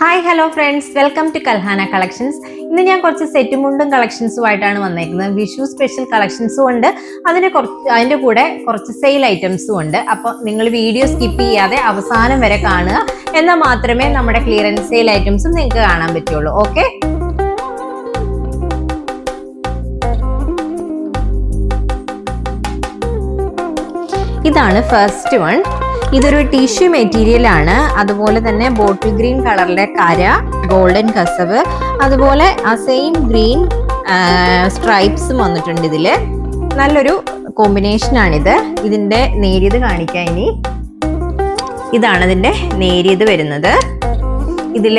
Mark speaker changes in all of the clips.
Speaker 1: Hi hello friends welcome to Kalhana collections ഇന്ന് ഞാൻ കുറച്ച് സെറ്റ് മുണ്ടും കളക്ഷൻസുമായിട്ടാണ് വന്നേക്കുന്നത്. വിഷു സ്പെഷ്യൽ കളക്ഷൻസും ഉണ്ട് അതിന് കുറച്ച് അതിന്റെ കൂടെ കുറച്ച് സെയിൽ ഐറ്റംസും ഉണ്ട് അപ്പോൾ നിങ്ങൾ വീഡിയോ സ്കിപ്പ് ചെയ്യാതെ അവസാനം വരെ കാണുക. എന്നാൽ മാത്രമേ നമ്മുടെ ക്ലിയറൻസ് സെയിൽ ഐറ്റംസും നിങ്ങൾക്ക് കാണാൻ പറ്റുള്ളൂ. ഓക്കെ ഇതാണ് ഫസ്റ്റ് വൺ ഇതൊരു ടിഷ്യൂ മെറ്റീരിയൽ ആണ്. അതുപോലെ തന്നെ ബോട്ടിൽ ഗ്രീൻ കളറിലെ കര ഗോൾഡൻ കസവ് അതുപോലെ ആ സെയിം ഗ്രീൻ സ്ട്രൈപ്സും വന്നിട്ടുണ്ട് ഇതിൽ നല്ലൊരു കോമ്പിനേഷൻ ആണിത്. ഇതിന്റെ നേരിയത് കാണിക്കാം ഇനി. ഇതാണ് ഇതിന്റെ നേരിയത് വരുന്നത്. ഇതിൽ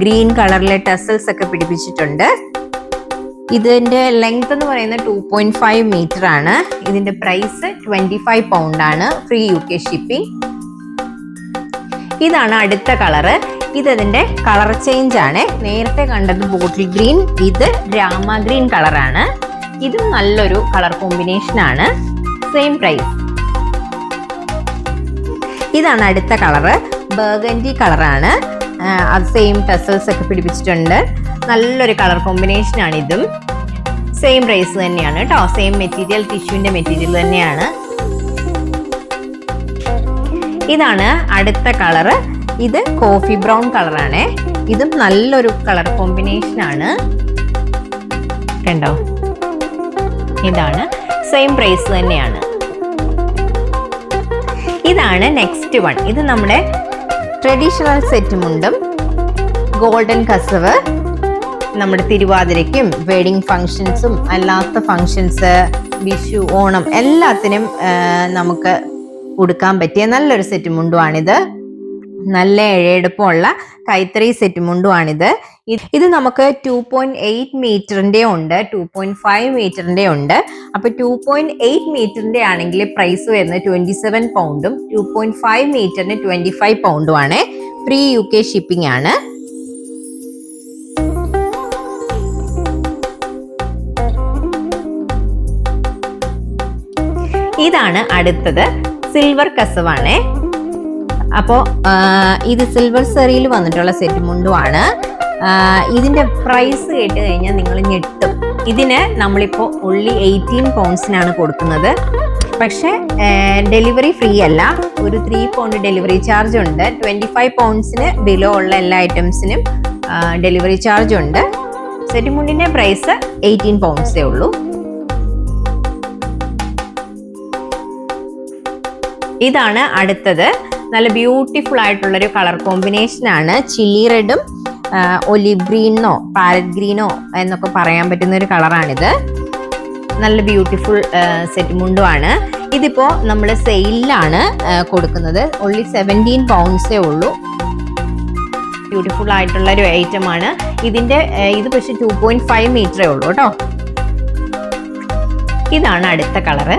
Speaker 1: ഗ്രീൻ കളറിലെ ടസൽസ് ഒക്കെ പിടിപ്പിച്ചിട്ടുണ്ട്. ഇതിന്റെ ലെങ്ത് എന്ന് പറയുന്നത് ടു പോയിന്റ് ഫൈവ് മീറ്റർ ആണ്. ഇതിന്റെ പ്രൈസ് ട്വന്റി ഫൈവ് പൗണ്ട് ആണ്. ഫ്രീ യു കെ ഷിപ്പിംഗ് ഇതാണ് അടുത്ത കളറ് ഇത് അതിന്റെ കളർ ചേഞ്ച് ആണ്. നേരത്തെ കണ്ടത് ബോട്ടിൽ ഗ്രീൻ ഇത് രാമ ഗ്രീൻ കളറാണ് ഇതും നല്ലൊരു കളർ കോമ്പിനേഷൻ ആണ്. സെയിം പ്രൈസ് ഇതാണ് അടുത്ത കളറ് ബർഗൻഡി കളറാണ് സെയിം ടെസൽസ് ഒക്കെ പിടിപ്പിച്ചിട്ടുണ്ട്. നല്ലൊരു കളർ കോമ്പിനേഷൻ ആണ് ഇതും. സെയിം പ്രൈസ് തന്നെയാണ് കേട്ടോ സെയിം മെറ്റീരിയൽ ടിഷ്യൂവിന്റെ മെറ്റീരിയൽ തന്നെയാണ്. ഇതാണ് അടുത്ത കളറ് ഇത് കോഫി ബ്രൗൺ കളറാണ് ഇതും നല്ലൊരു കളർ കോമ്പിനേഷൻ ആണ്. കണ്ടോ? ഇതാണ്. സെയിം പ്രൈസ് തന്നെയാണ്. ഇതാണ് നെക്സ്റ്റ് വൺ ഇത് നമ്മുടെ ട്രഡീഷണൽ സെറ്റ് മുണ്ടും. ഗോൾഡൻ കസവ് നമ്മുടെ തിരുവാതിരയ്ക്കും വെഡിങ് ഫങ്ഷൻസും അല്ലാത്ത ഫങ്ഷൻസ് വിഷു ഓണം എല്ലാത്തിനും നമുക്ക് കൊടുക്കാൻ പറ്റിയ നല്ലൊരു സെറ്റ് മുണ്ടുമാണിത് നല്ല ഇഴയെടുപ്പമുള്ള കൈത്തറി സെറ്റ് മുണ്ടുമാണിത് ഇത് നമുക്ക് ടു പോയിന്റ് എയ്റ്റ് മീറ്ററിന്റെ ഉണ്ട് ടു പോയിന്റ് ഫൈവ് മീറ്ററിന്റെ ഉണ്ട്. അപ്പൊ ടു പോയിന്റ് എയ്റ്റ് മീറ്ററിന്റെ ആണെങ്കിൽ പ്രൈസ് വരുന്നത് ട്വന്റി സെവൻ പൗണ്ടും ടു പോയിന്റ് ഫൈവ് മീറ്ററിന് ട്വന്റി ഫൈവ് പൗണ്ടും ആണ്. യു കെ ഷിപ്പിംഗ് ആണ്. ഇതാണ് അടുത്തത്. സിൽവർ കസവാണേ. അപ്പോൾ ഇത് സിൽവർ സെറിയിൽ വന്നിട്ടുള്ള സെറ്റ് മുണ്ടുമാണ് ഇതിന്റെ പ്രൈസ് കേട്ട് കഴിഞ്ഞാൽ നിങ്ങൾ ഞെട്ടും. ഇതിന് നമ്മളിപ്പോൾ ഉള്ളി എയ്റ്റീൻ പൗണ്ട്സിനാണ് കൊടുക്കുന്നത്. പക്ഷേ ഡെലിവറി ഫ്രീ അല്ല. ഒരു ത്രീ പൗണ്ട് ഡെലിവറി ചാർജ് ഉണ്ട്. ട്വന്റി ഫൈവ് പൗണ്ട്സിന് ബിലോ ഉള്ള എല്ലാ ഐറ്റംസിനും ഡെലിവറി ചാർജ് ഉണ്ട്. സെറ്റ് മുണ്ടിന്റെ പ്രൈസ് എയ്റ്റീൻ പൗണ്ട്സേ ഉള്ളൂ. ഇതാണ് അടുത്തത്. നല്ല ബ്യൂട്ടിഫുൾ ആയിട്ടുള്ള ഒരു കളർ കോമ്പിനേഷൻ ആണ് ചില്ലി റെഡും ഒലിവ് ഗ്രീനോ പാരറ്റ് ഗ്രീനോ എന്നൊക്കെ പറയാൻ പറ്റുന്ന ഒരു കളറാണിത് നല്ല ബ്യൂട്ടിഫുൾ സെറ്റ് മുണ്ടുമാണ് ഇതിപ്പോൾ നമ്മൾ സെയിലിലാണ് കൊടുക്കുന്നത്. ഓൺലി സെവന്റീൻ പൗണ്ട്സേ ഉള്ളൂ. ബ്യൂട്ടിഫുൾ ആയിട്ടുള്ള ഒരു ഐറ്റം ആണ് ഇതിന്റെ ഇത് പക്ഷെ ടു പോയിന്റ് ഫൈവ് മീറ്ററേ ഉള്ളൂ കേട്ടോ. ഇതാണ് അടുത്ത കളറ്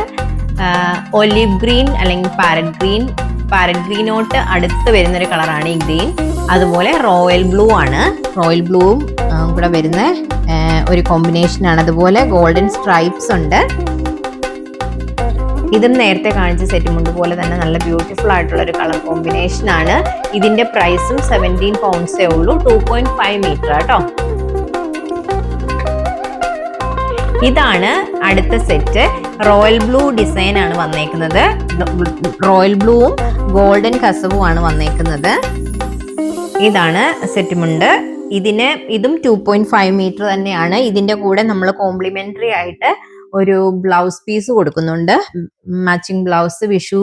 Speaker 1: ഒലിവ് ഗ്രീൻ അല്ലെങ്കിൽ പാരറ്റ് ഗ്രീൻ പാരറ്റ് ഗ്രീനോട്ട് അടുത്ത് വരുന്ന ഒരു കളറാണ് ഈ ഗ്രീൻ. അതുപോലെ റോയൽ ബ്ലൂ ആണ്. റോയൽ ബ്ലൂവും കൂടെ വരുന്ന ഒരു കോമ്പിനേഷൻ ആണ്. അതുപോലെ ഗോൾഡൻ സ്ട്രൈപ്സ് ഉണ്ട്. ഇതും നേരത്തെ കാണിച്ച സെറ്റ് മുണ്ട് പോലെ തന്നെ നല്ല ബ്യൂട്ടിഫുൾ ആയിട്ടുള്ള ഒരു കളർ കോമ്പിനേഷൻ ആണ്. ഇതിന്റെ പ്രൈസും സെവന്റീൻ പൗണ്ട്സേ ഉള്ളൂ. ടു പോയിന്റ് ഫൈവ് മീറ്റർ കേട്ടോ ഇതാണ് അടുത്ത സെറ്റ് റോയൽ ബ്ലൂ ഡിസൈൻ ആണ് വന്നേക്കുന്നത്. റോയൽ ബ്ലൂവും ഗോൾഡൻ കസവും ആണ് വന്നേക്കുന്നത്. ഇതാണ് സെറ്റ് മുണ്ട്. ഇതിന് ഇതും ടു പോയിന്റ് ഫൈവ് മീറ്റർ തന്നെയാണ്. ഇതിന്റെ കൂടെ നമ്മൾ കോംപ്ലിമെന്ററി ആയിട്ട് ഒരു ബ്ലൗസ് പീസ് കൊടുക്കുന്നുണ്ട്. Matching blouse Vishu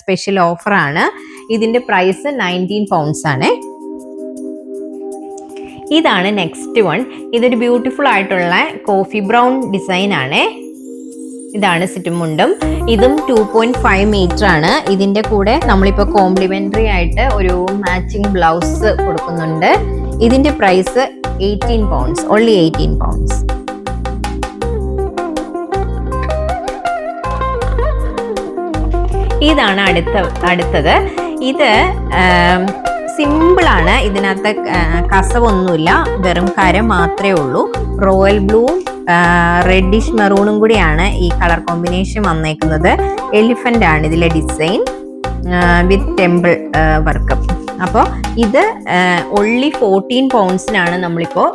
Speaker 1: special offer ആണ്. ഇതിന്റെ പ്രൈസ് നയന്റീൻ പൗണ്ട്സ് ആണ്. ഇതാണ് നെക്സ്റ്റ് വൺ ഇതൊരു ബ്യൂട്ടിഫുൾ ആയിട്ടുള്ള കോഫി ബ്രൗൺ ഡിസൈൻ ആണ്. ഇതാണ് സിറ്റുമുണ്ടും ഇതും ടു പോയിന്റ് ഫൈവ് മീറ്റർ ആണ്. ഇതിന്റെ കൂടെ നമ്മളിപ്പോൾ കോംപ്ലിമെന്ററി ആയിട്ട് ഒരു മാച്ചിങ് ബ്ലൗസ് കൊടുക്കുന്നുണ്ട്. ഇതിന്റെ price eighteen pounds only eighteen pounds ഇതാണ് അടുത്ത അടുത്തത്. ഇത് സിമ്പിൾ ആണ് ഇതിനകത്ത് കസവൊന്നുമില്ല. വെറും കര മാത്രമേ ഉള്ളൂ. റോയൽ ബ്ലൂവും റെഡിഷ് മെറൂണും കൂടിയാണ് ഈ കളർ കോമ്പിനേഷൻ വന്നേക്കുന്നത്. എലിഫന്റ് ആണ് ഇതിലെ ഡിസൈൻ വിത്ത് ടെമ്പിൾ വർക്ക്. അപ്പോൾ ഇത് ഒള്ളി ഫോർട്ടീൻ പൗണ്ട്സിനാണ് നമ്മളിപ്പോൾ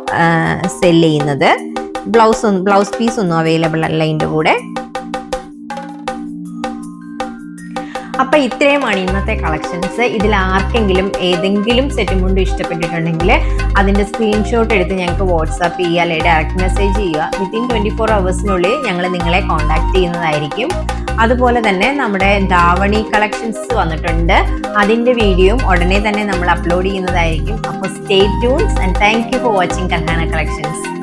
Speaker 1: സെൽ ചെയ്യുന്നത്. ബ്ലൗസ് ബ്ലൗസ് പീസ് ഒന്നും അവൈലബിൾ അല്ല ഇതിന്റെ കൂടെ. അപ്പൊ ഇത്രയുമാണ് ഇന്നത്തെ കളക്ഷൻസ് ഇതിൽ ആർക്കെങ്കിലും ഏതെങ്കിലും സെറ്റ് മുണ്ട് ഇഷ്ടപ്പെട്ടിട്ടുണ്ടെങ്കിൽ അതിന്റെ സ്ക്രീൻഷോട്ട് എടുത്ത് ഞങ്ങൾക്ക് വാട്സാപ്പ് ചെയ്യുക അല്ലെങ്കിൽ ഡയറക്റ്റ് മെസ്സേജ് ചെയ്യുക. വിത്തിൻ ട്വന്റി ഫോർ അവേഴ്സിനുള്ളിൽ ഞങ്ങൾ നിങ്ങളെ കോൺടാക്ട് ചെയ്യുന്നതായിരിക്കും. അതുപോലെ തന്നെ നമ്മുടെ ധാവണി കളക്ഷൻസ് വന്നിട്ടുണ്ട്. അതിന്റെ വീഡിയോയും ഉടനെ തന്നെ നമ്മൾ അപ്ലോഡ് ചെയ്യുന്നതായിരിക്കും. അപ്പോൾ stay tunes and thank you for watching Kalhana collections